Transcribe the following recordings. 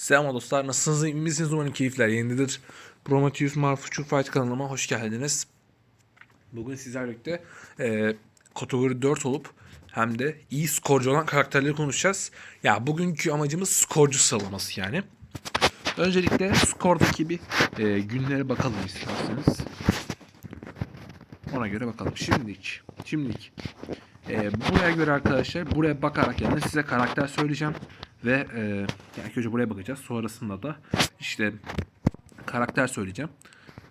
Selam dostlar. Nasılsınız? İyi misiniz? Umarım keyifler yerindedir. Prometheus Marfuçu Fight kanalıma hoş geldiniz. Bugün sizlerle birlikte e, kategori 4 olup hem de iyi skorcu olan karakterleri konuşacağız. Ya bugünkü amacımız skorcu sıralaması yani. Öncelikle skordaki bir e, günlere bakalım isterseniz. Ona göre bakalım. Şimdilik. Şimdilik. E, buraya göre arkadaşlar buraya bakarak yani size karakter söyleyeceğim. Ve e, yani önce buraya bakacağız. Sonrasında da işte karakter söyleyeceğim.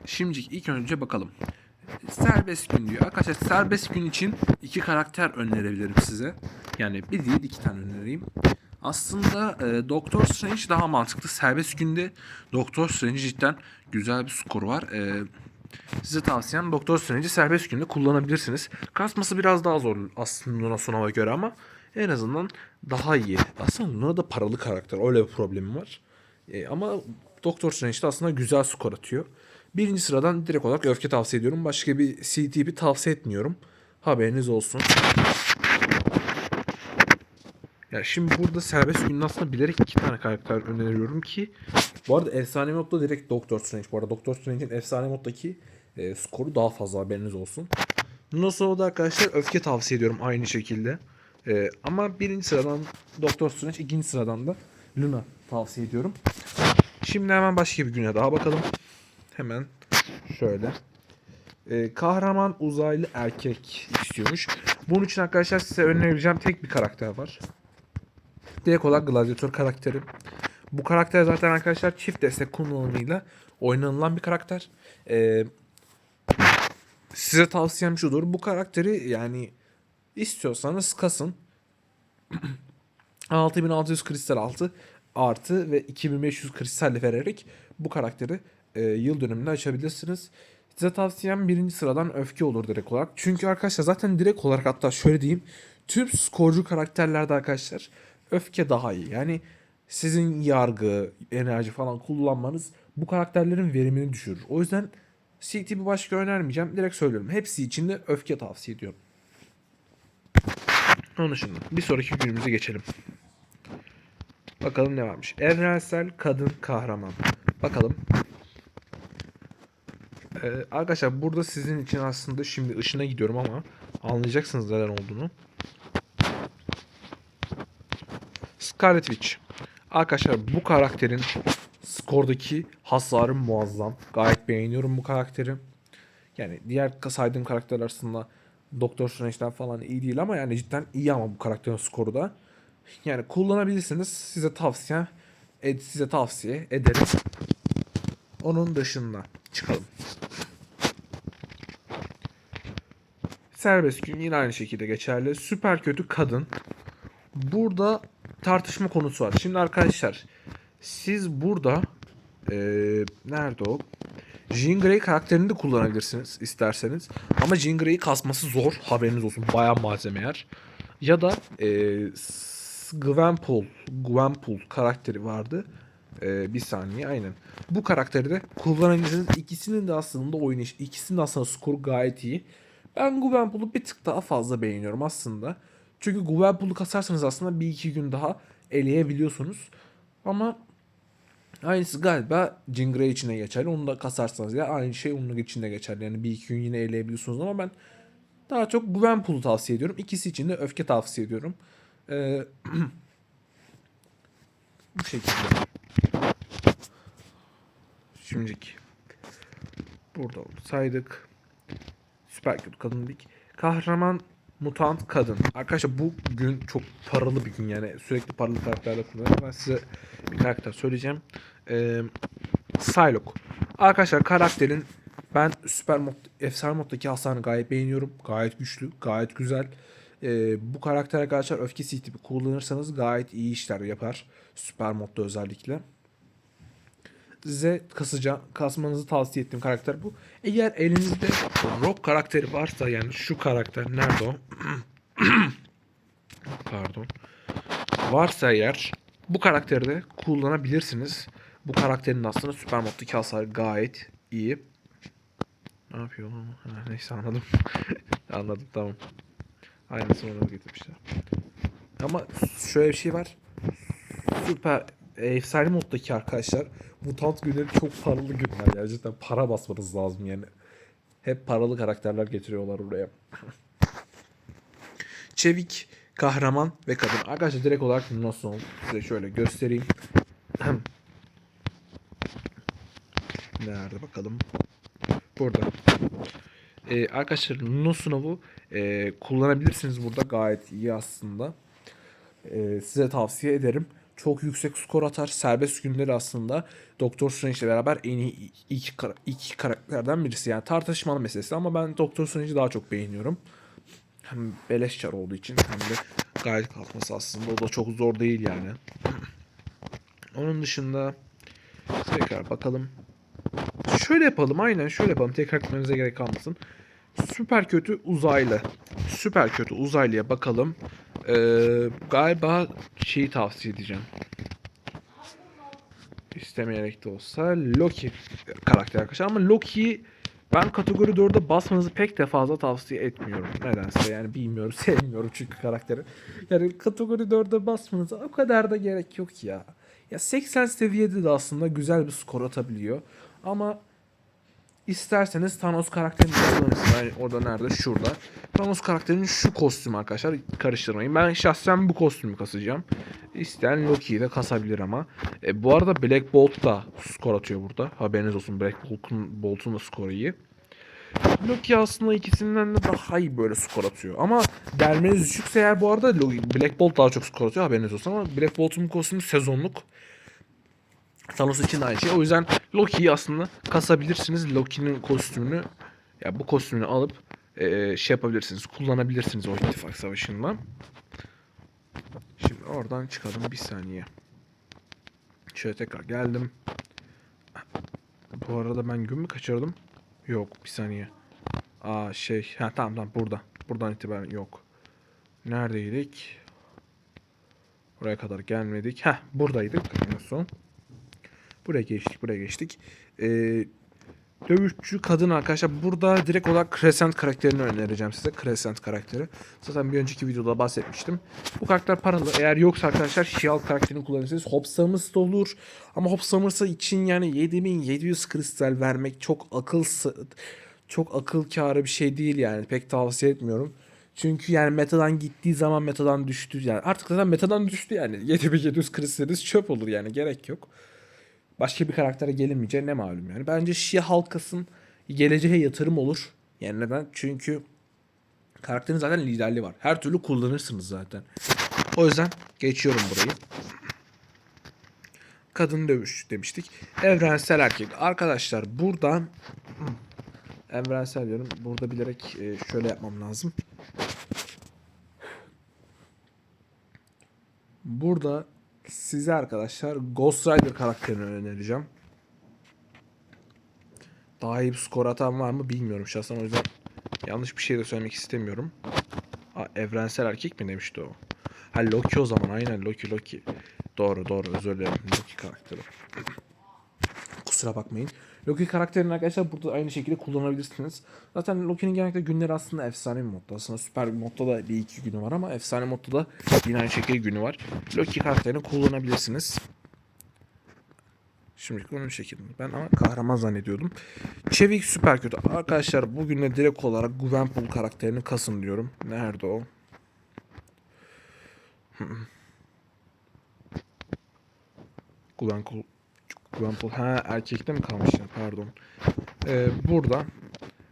Şimdi ilk önce bakalım. Serbest gün diyor. Arkadaşlar serbest gün için iki karakter önerebilirim size. Yani bir değil iki tane önereyim. Aslında e, Doktor Strange daha mantıklı. Serbest günde Doktor Strange cidden güzel bir skoru var. E, size tavsiyem Doktor Strange'i serbest günde kullanabilirsiniz. Kasması biraz daha zor aslında Luna Sonova göre ama en azından daha iyi. Aslında Luna da paralı karakter. Öyle bir problemi var. E, ama Doktor Strange de aslında güzel skor atıyor. Birinci sıradan direkt olarak öfke tavsiye ediyorum. Başka bir CTP tavsiye etmiyorum. Haberiniz olsun. Ya şimdi burada serbest günün aslında bilerek iki tane karakter öneriyorum ki bu arada efsane modda direkt Doctor Strange. Bu arada Doctor Strange'in efsane moddaki e, skoru daha fazla haberiniz olsun. Bundan sonra da arkadaşlar öfke tavsiye ediyorum aynı şekilde. E, ama birinci sıradan Doctor Strange, ikinci sıradan da Luna tavsiye ediyorum. Şimdi hemen başka bir güne daha bakalım. Hemen şöyle. E, kahraman uzaylı erkek istiyormuş. Bunun için arkadaşlar size önereceğim tek bir karakter var. Direkt olarak gladyatör karakteri. Bu karakter zaten arkadaşlar çift destek kullanımıyla oynanılan bir karakter. Ee, size tavsiyem şudur. Bu karakteri yani istiyorsanız kasın. 6600 kristal altı artı ve 2500 kristalle vererek bu karakteri e, yıl dönümünde açabilirsiniz. Size tavsiyem birinci sıradan öfke olur direkt olarak. Çünkü arkadaşlar zaten direkt olarak hatta şöyle diyeyim. Tüm skorcu karakterlerde arkadaşlar öfke daha iyi. Yani sizin yargı, enerji falan kullanmanız bu karakterlerin verimini düşürür. O yüzden CTB başka önermeyeceğim. Direkt söylüyorum. Hepsi için de öfke tavsiye ediyorum. Onun dışında bir sonraki günümüze geçelim. Bakalım ne varmış. Evrensel kadın kahraman. Bakalım. Ee, arkadaşlar burada sizin için aslında şimdi ışına gidiyorum ama anlayacaksınız neden olduğunu. Scarlet Witch. Arkadaşlar bu karakterin skordaki hasarı muazzam. Gayet beğeniyorum bu karakteri. Yani diğer saydığım karakterler arasında Doktor Strange'den falan iyi değil ama yani cidden iyi ama bu karakterin skoru da. Yani kullanabilirsiniz. Size tavsiye ed size tavsiye ederim. Onun dışında çıkalım. Serbest gün yine aynı şekilde geçerli. Süper kötü kadın. Burada tartışma konusu var. Şimdi arkadaşlar siz burada eee nerede o? Jean Grey karakterini de kullanabilirsiniz isterseniz. Ama Jean Grey'i kasması zor. Haberiniz olsun. Bayağı malzeme yer. Ya da eee Gwenpool, Gwenpool karakteri vardı. Eee, bir saniye aynen. Bu karakteri de kullanabilirsiniz. İkisinin de aslında oynayış, ikisinin de aslında skoru gayet iyi. Ben Gwenpool'u bir tık daha fazla beğeniyorum aslında. Çünkü Gwenpool'u kasarsanız aslında bir iki gün daha eleyebiliyorsunuz. Ama aynısı galiba Jean Grey için de geçerli. Onu da kasarsanız ya aynı şey onun için de geçerli. Yani bir iki gün yine eleyebiliyorsunuz ama ben daha çok Gwenpool'u tavsiye ediyorum. İkisi için de öfke tavsiye ediyorum. Ee, bu şekilde. Şimdilik. Burada oldu. Saydık. Süper kötü kadın dedik. Kahraman mutant kadın. Arkadaşlar bu gün çok paralı bir gün yani sürekli paralı karakterler kullanıyorum. Ben size bir karakter söyleyeceğim. Ee, Psylocke. Arkadaşlar karakterin ben süper mod, efsane moddaki hasarını gayet beğeniyorum. Gayet güçlü, gayet güzel. Ee, bu karakter arkadaşlar öfke tipi kullanırsanız gayet iyi işler yapar. Süper modda özellikle size kasıca, kasmanızı tavsiye ettiğim karakter bu. Eğer elinizde Rock karakteri varsa yani şu karakter nerede o? Pardon. Varsa eğer bu karakteri de kullanabilirsiniz. Bu karakterin aslında süper moddaki hasarı gayet iyi. Ne yapıyor lan? Neyse anladım. anladım tamam. Aynısını ona getirmişler. Ama şöyle bir şey var. Süper efsane moddaki arkadaşlar mutant günleri çok paralı günler gerçekten para basmanız lazım yani. Hep paralı karakterler getiriyorlar buraya. Çevik, kahraman ve kadın. Arkadaşlar direkt olarak nasıl size şöyle göstereyim. Nerede bakalım. Burada. Ee, arkadaşlar Nosunav'u e, kullanabilirsiniz burada gayet iyi aslında. Ee, size tavsiye ederim. Çok yüksek skor atar. Serbest günleri aslında Doktor Strange ile beraber en iyi iki, kara- iki karakterden birisi. Yani tartışmalı meselesi ama ben Doktor Strange'i daha çok beğeniyorum. Hem beleş çar olduğu için hem de gayet kalkması aslında. O da çok zor değil yani. Onun dışında tekrar bakalım. Şöyle yapalım aynen şöyle yapalım. Tekrar gitmemize gerek kalmasın. Süper kötü uzaylı. Süper kötü uzaylıya bakalım. Ee, galiba şeyi tavsiye edeceğim. İstemeyerek de olsa Loki karakter arkadaşlar ama Loki'yi ben kategori 4'e basmanızı pek de fazla tavsiye etmiyorum. Nedense yani bilmiyorum sevmiyorum çünkü karakteri. Yani kategori 4'e basmanıza o kadar da gerek yok ya. Ya 80 seviyede de aslında güzel bir skor atabiliyor. Ama isterseniz Thanos karakterini kullanırsınız. Yani orada nerede? Şurada. Thanos karakterinin şu kostümü arkadaşlar karıştırmayın. Ben şahsen bu kostümü kasacağım. İsteyen Loki'yi de kasabilir ama. E, bu arada Black Bolt da skor atıyor burada. Haberiniz olsun Black Bolt'un Bolt'un da skoru iyi. Loki aslında ikisinden de daha iyi böyle skor atıyor. Ama dermeniz düşükse eğer bu arada Black Bolt daha çok skor atıyor haberiniz olsun ama Black Bolt'un kostümü sezonluk. Thanos için de aynı şey. O yüzden Loki'yi aslında kasabilirsiniz. Loki'nin kostümünü ya bu kostümünü alıp eee, şey yapabilirsiniz. Kullanabilirsiniz o ittifak savaşında. Şimdi oradan çıkalım bir saniye. Şöyle tekrar geldim. Bu arada ben gün mü kaçırdım? Yok bir saniye. Aa şey ha tamam tamam burada. Buradan itibaren yok. Neredeydik? Buraya kadar gelmedik. Heh buradaydık en son. Buraya geçtik buraya geçtik. Ee, dövüşçü kadın arkadaşlar. Burada direkt olarak Crescent karakterini önereceğim size. Crescent karakteri. Zaten bir önceki videoda bahsetmiştim. Bu karakter paralı. Eğer yoksa arkadaşlar Shield karakterini kullanırsınız. Hop Summers da olur. Ama Hop Summers'a için yani 7700 kristal vermek çok akıl çok akıl kârı bir şey değil yani. Pek tavsiye etmiyorum. Çünkü yani metadan gittiği zaman metadan düştü yani. Artık zaten metadan düştü yani. 7700 kristaliniz çöp olur yani. Gerek yok başka bir karaktere gelinmeyeceği ne malum yani. Bence Şia halkasın geleceğe yatırım olur. Yani neden? Çünkü karakterin zaten liderliği var. Her türlü kullanırsınız zaten. O yüzden geçiyorum burayı. Kadın dövüş demiştik. Evrensel erkek. Arkadaşlar buradan evrensel diyorum. Burada bilerek e, şöyle yapmam lazım. Burada size arkadaşlar Ghost Rider karakterini önereceğim. Daha iyi bir skor atan var mı bilmiyorum şahsen o yüzden yanlış bir şey de söylemek istemiyorum. Aa, evrensel erkek mi demişti o? Ha Loki o zaman aynen Loki Loki. Doğru doğru özür dilerim Loki karakteri. Kusura bakmayın. Loki karakterini arkadaşlar burada aynı şekilde kullanabilirsiniz. Zaten Loki'nin genellikle günleri aslında efsane bir modda. Aslında süper bir modda da bir iki günü var ama efsane modda da yine aynı şekilde günü var. Loki karakterini kullanabilirsiniz. Şimdi onun şekilde. Ben ama kahraman zannediyordum. Çevik süper kötü. Arkadaşlar bugün de direkt olarak Gwenpool karakterini kasın diyorum. Nerede o? Gwenpool Gwenpool. Ha erkekte mi kalmış pardon. Ee, burada.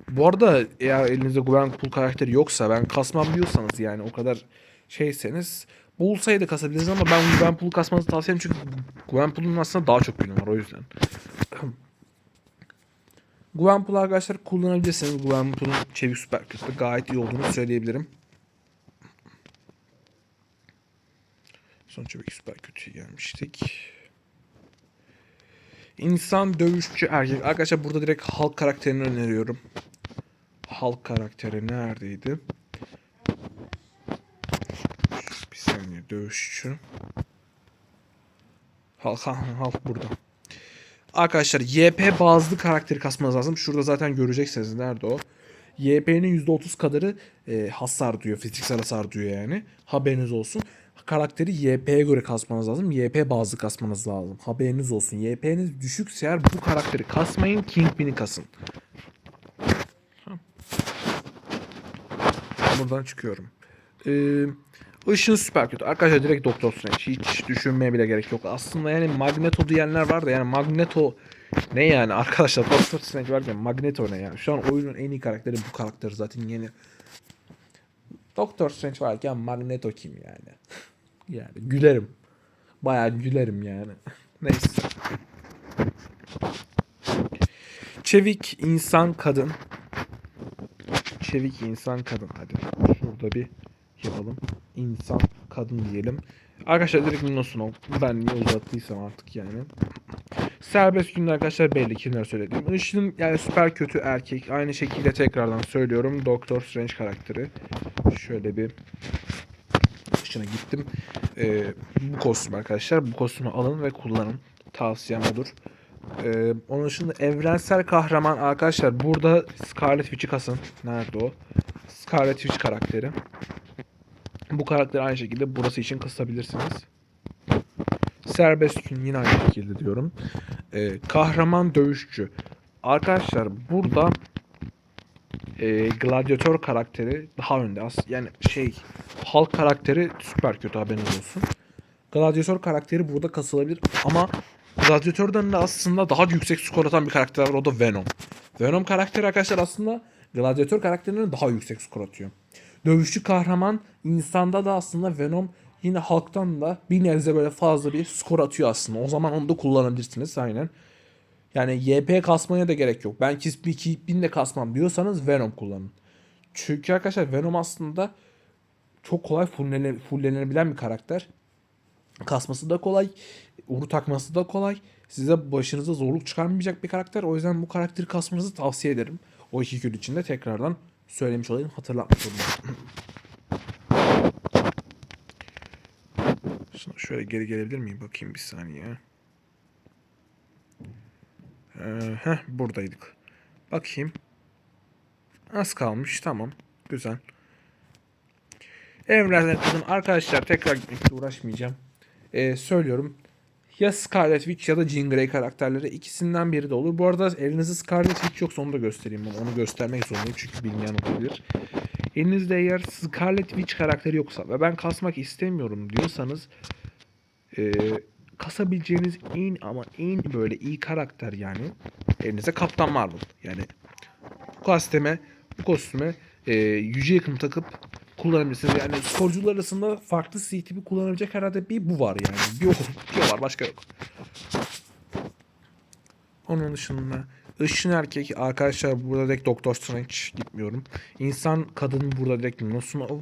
Bu arada eğer elinizde Gwenpool karakteri yoksa ben kasmam diyorsanız yani o kadar şeyseniz bulsaydı kasabilirsiniz ama ben Gwenpool'u kasmanızı tavsiye ederim çünkü Gwenpool'un aslında daha çok günü var o yüzden. Gwenpool arkadaşlar kullanabilirsiniz. Gwenpool'un çevik süper kötü gayet iyi olduğunu söyleyebilirim. Son çevik süper kötüye gelmiştik. İnsan dövüşçü erkek. Arkadaşlar burada direkt Hulk karakterini öneriyorum. Hulk karakteri neredeydi? Bir saniye dövüşçü. Hulk, Hulk burada. Arkadaşlar YP bazlı karakteri kasmanız lazım. Şurada zaten göreceksiniz. Nerede o? YP'nin %30 kadarı e, hasar diyor. Fiziksel hasar diyor yani. Haberiniz olsun. karakteri YP'ye göre kasmanız lazım. YP bazlı kasmanız lazım. Haberiniz olsun. YP'niz düşükse eğer bu karakteri kasmayın. Kingpin'i kasın. Buradan çıkıyorum. Ee, Işın süper kötü. Arkadaşlar direkt Doktor Strange. Hiç düşünmeye bile gerek yok. Aslında yani Magneto diyenler var da yani Magneto ne yani arkadaşlar Doktor Strange varken Magneto ne yani? Şu an oyunun en iyi karakteri bu karakter zaten yeni. Doktor Strange varken Magneto kim yani? yani gülerim. Bayağı gülerim yani. Neyse. Çevik insan kadın. Çevik insan kadın hadi. Şurada bir yapalım. İnsan kadın diyelim. Arkadaşlar direkt Nosunov. Ben niye uzattıysam artık yani. Serbest günler arkadaşlar belli kimler söylediğim. Işın yani süper kötü erkek. Aynı şekilde tekrardan söylüyorum. Doktor Strange karakteri. Şöyle bir Işın'a gittim. Ee, bu kostüm arkadaşlar. Bu kostümü alın ve kullanın. Tavsiyem odur. Ee, onun dışında evrensel kahraman arkadaşlar burada Scarlet Witch'i kasın. Nerede o? Scarlet Witch karakteri. Bu karakteri aynı şekilde burası için kasabilirsiniz. Serbest gün yine aynı şekilde diyorum. Ee, kahraman dövüşçü. Arkadaşlar burada e, gladyatör karakteri daha önde. As yani şey halk karakteri süper kötü haberiniz olsun. Gladyatör karakteri burada kasılabilir ama Gladyatör'den de aslında daha yüksek skor atan bir karakter var o da Venom. Venom karakteri arkadaşlar aslında Gladyatör karakterinden daha yüksek skor atıyor. Dövüşçü kahraman insanda da aslında Venom yine halktan da bir nebze böyle fazla bir skor atıyor aslında. O zaman onu da kullanabilirsiniz aynen. Yani YP kasmaya da gerek yok. Ben Kisp 2000 de kasmam diyorsanız Venom kullanın. Çünkü arkadaşlar Venom aslında çok kolay fullene- fulllenebilen bir karakter. Kasması da kolay. Uru takması da kolay. Size başınıza zorluk çıkarmayacak bir karakter. O yüzden bu karakteri kasmanızı tavsiye ederim. O iki gün içinde tekrardan söylemiş olayım. Hatırlatmış olayım. Şöyle geri gelebilir miyim? Bakayım bir saniye. Ee, heh, buradaydık. Bakayım. Az kalmış. Tamam. Güzel. Evrensel kadın arkadaşlar tekrar gitmekle uğraşmayacağım. Ee, söylüyorum. Ya Scarlet Witch ya da Jean Grey karakterleri ikisinden biri de olur. Bu arada elinizde Scarlet Witch yoksa onu da göstereyim. Onu, onu göstermek zorundayım çünkü bilmeyen olabilir. Elinizde eğer Scarlet Witch karakteri yoksa ve ben kasmak istemiyorum diyorsanız e, kasabileceğiniz en ama en böyle iyi karakter yani elinizde Kaptan Marvel. Yani bu kostüme bu kostüme e, yüce yakın takıp kullanabilirsiniz. Yani sporcular arasında farklı C tipi kullanabilecek herhalde bir bu var yani. Bir o, bir var başka yok. Onun dışında Işın erkek arkadaşlar burada direkt Doktor Strange gitmiyorum. İnsan kadın burada direkt Nosunov.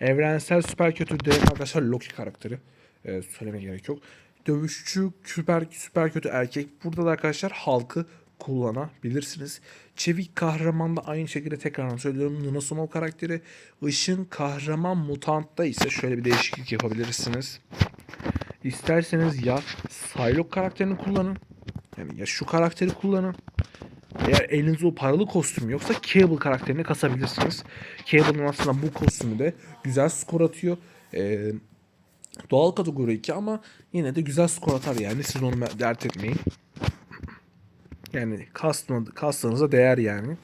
Evrensel süper kötü direkt arkadaşlar Loki karakteri. Ee, söylemeye gerek yok. Dövüşçü süper süper kötü erkek. Burada da arkadaşlar halkı kullanabilirsiniz. Çevik kahraman da aynı şekilde tekrardan söylüyorum. Nosunov karakteri. Işın kahraman mutantta ise şöyle bir değişiklik yapabilirsiniz. İsterseniz ya Psylocke karakterini kullanın. Yani ya şu karakteri kullanın. Eğer elinizde o paralı kostüm yoksa Cable karakterini kasabilirsiniz. Cable'ın aslında bu kostümü de güzel skor atıyor. Ee, doğal kategori 2 ama yine de güzel skor atar yani siz onu dert etmeyin. Yani kastına, kastığınıza değer yani.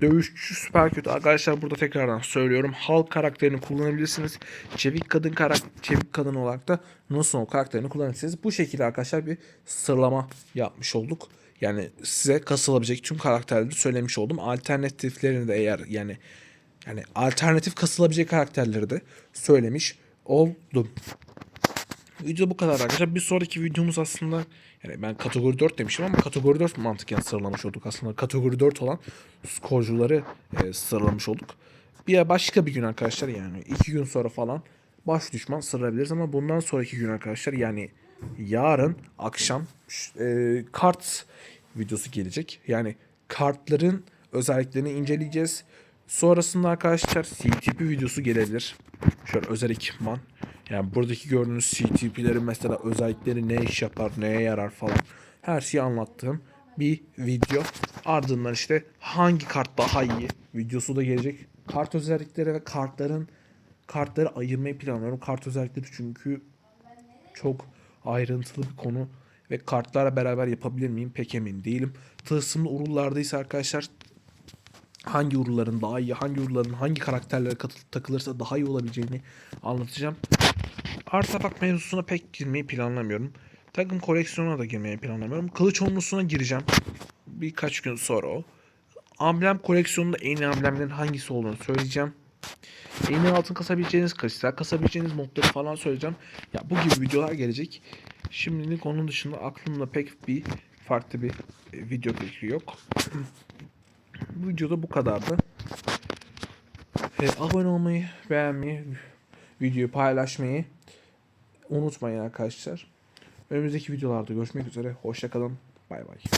Dövüşçü süper kötü. Arkadaşlar burada tekrardan söylüyorum. Halk karakterini kullanabilirsiniz. Çevik kadın karak çevik kadın olarak da Nosunov karakterini kullanabilirsiniz. Bu şekilde arkadaşlar bir sıralama yapmış olduk. Yani size kasılabilecek tüm karakterleri söylemiş oldum. Alternatiflerini de eğer yani yani alternatif kasılabilecek karakterleri de söylemiş oldum. Video bu kadar arkadaşlar. Bir sonraki videomuz aslında yani ben kategori 4 demişim ama kategori 4 mantıken sıralamış olduk aslında. Kategori 4 olan skorcuları e, sıralamış olduk. Bir başka bir gün arkadaşlar yani iki gün sonra falan baş düşman sıralabiliriz ama bundan sonraki gün arkadaşlar yani yarın akşam e, kart videosu gelecek. Yani kartların özelliklerini inceleyeceğiz. Sonrasında arkadaşlar CTP videosu gelebilir. Şöyle özel ekipman. Yani buradaki gördüğünüz CTP'lerin mesela özellikleri ne iş yapar, neye yarar falan. Her şeyi anlattığım bir video. Ardından işte hangi kart daha iyi videosu da gelecek. Kart özellikleri ve kartların kartları ayırmayı planlıyorum. Kart özellikleri çünkü çok ayrıntılı bir konu ve kartlarla beraber yapabilir miyim pek emin değilim. Tılsımlı urullardaysa arkadaşlar hangi urulların daha iyi, hangi urulların hangi karakterlere takılırsa daha iyi olabileceğini anlatacağım. Artefak mevzusuna pek girmeyi planlamıyorum. Takım koleksiyonuna da girmeyi planlamıyorum. Kılıç onlusuna gireceğim. Birkaç gün sonra o. Amblem koleksiyonunda en iyi amblemlerin hangisi olduğunu söyleyeceğim. En iyi altın kasabileceğiniz, kristal kasabileceğiniz modları falan söyleyeceğim. Ya bu gibi videolar gelecek. Şimdilik onun dışında aklımda pek bir farklı bir e, video fikri yok. Bu videoda bu kadardı. E, abone olmayı, beğenmeyi, videoyu paylaşmayı unutmayın arkadaşlar. Önümüzdeki videolarda görüşmek üzere. Hoşçakalın. Bay bay.